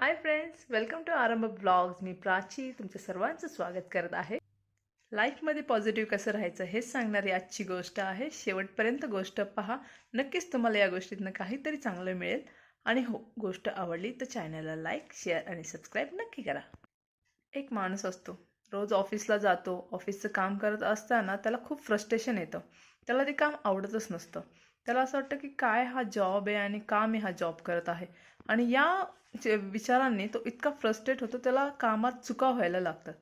Hi friends welcome to Aarambh blogs मी प्राची तुमच्या सर्वांचं स्वागत करत आहे. लाईफमध्ये पॉझिटिव्ह कसं राहायचं हेच सांगणारी आजची गोष्ट आहे. शेवटपर्यंत गोष्ट पहा. नक्कीच तुम्हाला या गोष्टीतनं काहीतरी चांगलं मिळेल. आणि हो गोष्ट आवडली तर चॅनलला लाईक शेअर आणि सबस्क्राईब नक्की करा. एक माणूस असतो. रोज ऑफिसला जातो. ऑफिसचं काम करत असताना त्याला खूप फ्रस्ट्रेशन येतं. त्याला ते काम आवडतच नसतं. त्याला असं वाटतं की काय हा जॉब आहे आणि का मी हा जॉब करत आहे? आणि या विचारांनी तो इतका फ्रस्ट्रेट होतो त्याला कामात चुका व्हायला लागतात.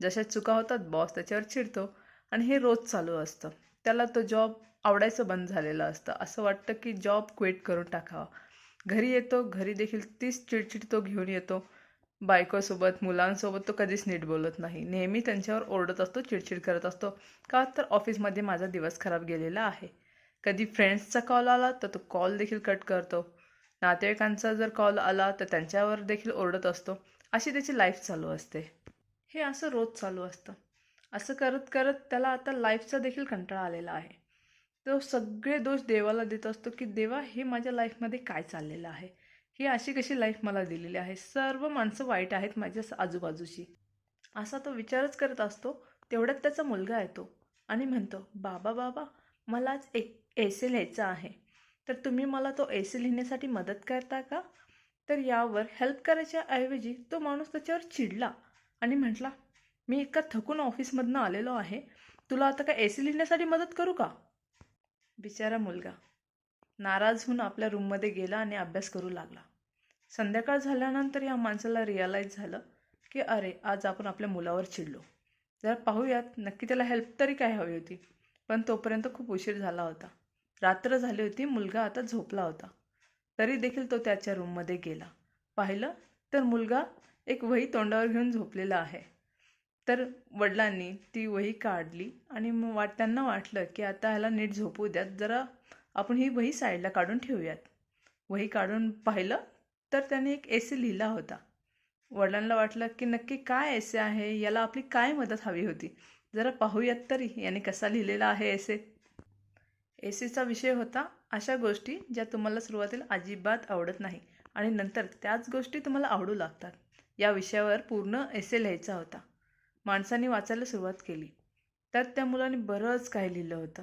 जशा चुका होतात बॉस त्याच्यावर चिडतो आणि हे रोज चालू असतं. त्याला तो जॉब आवडायचं बंद झालेलं असतं. असं वाटतं की जॉब क्विट करून टाकावा. घरी येतो घरी देखील तीच चिडचिड तो घेऊन येतो. बायकोसोबत मुलांसोबत तो कधीच नीट बोलत नाही. नेहमी त्यांच्यावर ओरडत असतो चिडचिड करत असतो. का तर ऑफिसमध्ये माझा दिवस खराब गेलेला आहे. कधी फ्रेंड्सचा कॉल आला तर तो कॉल देखील कट करतो. नातेवाईकांचा जर कॉल आला तर त्यांच्यावर देखील ओरडत असतो. अशी त्याची लाईफ चालू असते. हे असं रोज चालू असतं. असं करत करत त्याला आता लाईफचा देखील कंटाळा आलेला आहे. तो सगळे दोष देवाला देत असतो की देवा हे माझ्या लाईफमध्ये काय चाललेलं आहे? ही अशी कशी लाईफ मला दिलेली आहे? सर्व माणसं वाईट आहेत माझ्या आजूबाजूची. असा तो विचारच करत असतो. तेवढ्यात त्याचा मुलगा येतो आणि म्हणतो बाबा बाबा मला आज एक एसे लिहायचा आहे. तर तुम्ही मला तो ए सी लिहिण्यासाठी मदत करता का? तर यावर हेल्प करायच्या ऐवजी तो माणूस त्याच्यावर चिडला आणि म्हटला मी इतका थकून ऑफिसमधनं आलेलो आहे. तुला आता काय सी लिहिण्यासाठी मदत करू का? बिचारा मुलगा नाराज होऊन आपल्या रूममध्ये गेला आणि अभ्यास करू लागला. संध्याकाळ झाल्यानंतर या माणसाला रिअलाईज झालं की अरे आज आपण आपल्या मुलावर चिडलो. जर पाहूयात नक्की त्याला हेल्प तरी काय हवी होती. पण तोपर्यंत खूप उशीर झाला होता. रात्र झाली होती मुलगा आता झोपला होता. तरी देखील तो त्याच्या रूममध्ये गेला. पाहिलं तर मुलगा एक वही तोंडावर घेऊन झोपलेला आहे. तर वडिलांनी ती वही काढली आणि मग वाट त्यांना वाटलं की आता ह्याला नीट झोपू द्यात जरा आपण ही वही साईडला काढून ठेवूयात. वही काढून पाहिलं तर त्याने एक एसे लिहिला होता. वडिलांना वाटलं की नक्की काय एसे आहे याला आपली काय मदत हवी होती? जरा पाहूयात तरी याने कसा लिहिलेला आहे एसे एसीचा विषय होता अशा गोष्टी ज्या तुम्हाला सुरुवातीला अजिबात आवडत नाही आणि नंतर त्याच गोष्टी तुम्हाला आवडू लागतात. या विषयावर पूर्ण एसे लिहायचा होता. माणसाने वाचायला सुरुवात केली. तर त्या मुलाने बरंच काही लिहिलं होतं.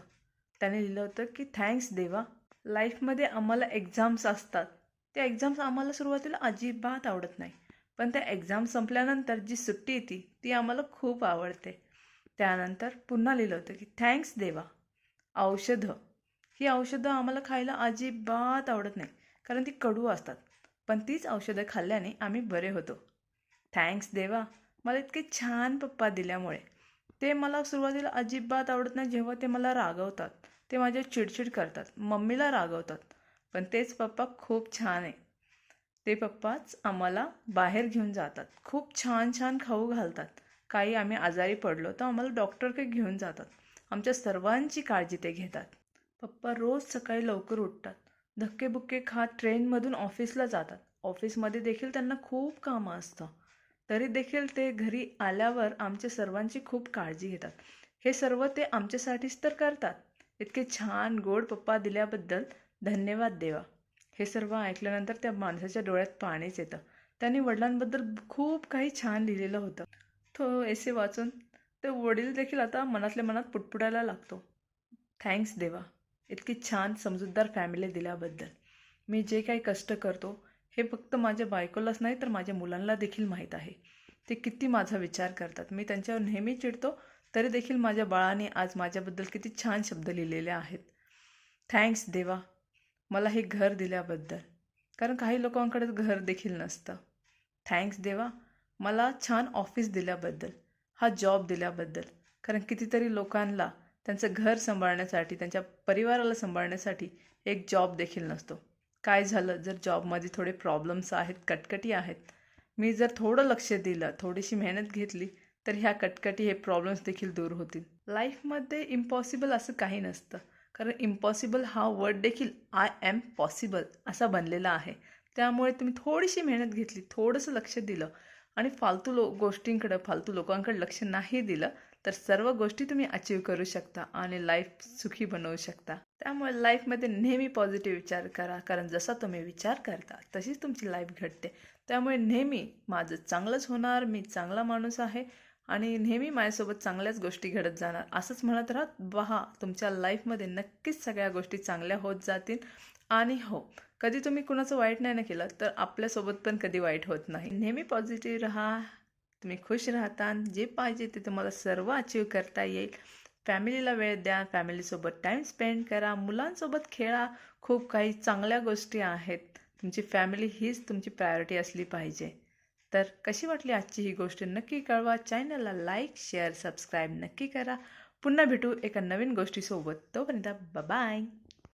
त्याने लिहिलं होतं की थँक्स देवा लाईफमध्ये आम्हाला एक्झाम्स असतात. त्या एक्झाम्स आम्हाला सुरुवातीला अजिबात आवडत नाही. पण त्या एक्झाम संपल्यानंतर जी सुट्टी येते ती आम्हाला खूप आवडते. त्यानंतर पुन्हा लिहिलं होतं की थँक्स देवा औषधं. ही औषधं आम्हाला खायला अजिबात आवडत नाही कारण ती कडू असतात. पण तीच औषधं खाल्ल्याने आम्ही बरे होतो. थँक्स देवा मला इतके छान पप्पा दिल्यामुळे. ते मला सुरुवातीला अजिबात आवडत नाही जेव्हा ते मला रागवतात. ते माझ्या चिडचिड करतात मम्मीला रागवतात. पण तेच पप्पा खूप छान आहे. ते पप्पाच आम्हाला बाहेर घेऊन जातात. खूप छान छान खाऊ घालतात. काही आम्ही आजारी पडलो तर आम्हाला डॉक्टरकडे घेऊन जातात. आमच्या सर्वांची काळजी ते घेतात. पप्पा रोज सकाळी लवकर उठतात. धक्केबुक्के खात ट्रेनमधून ऑफिसला जातात. ऑफिसमध्ये देखील त्यांना खूप कामं असतं. तरी देखील ते घरी आल्यावर आमच्या सर्वांची खूप काळजी घेतात. हे सर्व ते आमच्यासाठीच तर करतात. इतके छान गोड पप्पा दिल्याबद्दल धन्यवाद देवा. हे सर्व ऐकल्यानंतर त्या माणसाच्या डोळ्यात पाणीच येतं. त्यांनी वडिलांबद्दल खूप काही छान लिहिलेलं होतं. तो एसे वाचून. ते वडील देखील आता मनातल्या मनात पुटपुटायला लागतो. थँक्स देवा. इतकी छान समजूतदार फॅमिली दिल्याबद्दल. मी जे काही कष्ट करतो हे फक्त माझ्या बायकोलाच नाही तर माझ्या मुलांना देखील माहीत आहे. ते किती माझा विचार करतात. मी त्यांच्यावर नेहमी चिडतो तरी देखील माझ्या बाळाने आज माझ्याबद्दल किती छान शब्द लिहिलेले आहेत. थँक्स देवा. मला हे घर दिल्याबद्दल. कारण काही लोकांकडे घर देखील नसतं. थँक्स देवा. मला छान ऑफिस दिल्याबद्दल. हा जॉब दिल्याबद्दल. कारण कितीतरी लोकांना त्यांचं घर सांभाळण्यासाठी त्यांच्या परिवाराला सांभाळण्यासाठी एक जॉब देखील नसतो. काय झालं? जर जॉबमध्ये थोडे प्रॉब्लेम्स आहेत कटकटी आहेत. मी जर थोडं लक्ष दिलं थोडीशी मेहनत घेतली तर ह्या कटकटी हे प्रॉब्लेम्स देखील दूर होतील. लाईफमध्ये इम्पॉसिबल असं काही नसतं. कारण इम्पॉसिबल हा वर्ड देखील आय एम पॉसिबल असा बनलेला आहे. त्यामुळे तुम्ही थोडीशी मेहनत घेतली थोडंसं लक्ष दिलं आणि फालतू लो गोष्टींकडं फालतू लोकांकडे लक्ष नाही दिलं तर सर्व गोष्टी तुम्ही अचीव करू शकता आणि लाईफ सुखी बनवू शकता. त्यामुळे लाईफमध्ये नेहमी पॉझिटिव्ह विचार करा कारण जसा तुम्ही विचार करता तशीच तुमची लाईफ घडते. त्यामुळे नेहमी माझं चांगलंच होणार मी चांगला माणूस आहे आणि नेहमी माझ्यासोबत चांगल्याच गोष्टी घडत जाणार. असंच म्हणत राहत पहा तुमच्या लाईफमध्ये नक्कीच सगळ्या गोष्टी चांगल्या होत जातील. आणि हो कधी तुम्ही कुणाचं वाईट नाही ना केलं तर आपल्यासोबत पण कधी वाईट होत नाही. नेहमी पॉझिटिव्ह राहा तुम्ही खुश राहता जे पाहिजे ते तुम्हाला सर्व अचीव करता येईल. फॅमिलीला वेळ द्या फॅमिलीसोबत टाईम स्पेंड करा मुलांसोबत खेळा. खूप काही चांगल्या गोष्टी आहेत. तुमची फॅमिली हीच तुमची प्रायोरिटी असली पाहिजे. तर कशी वाटली आजची ही गोष्ट नक्की कळवा. चॅनलला लाईक शेअर सबस्क्राईब नक्की करा. पुन्हा भेटू एका नवीन गोष्टीसोबत. तोपर्यंत बाय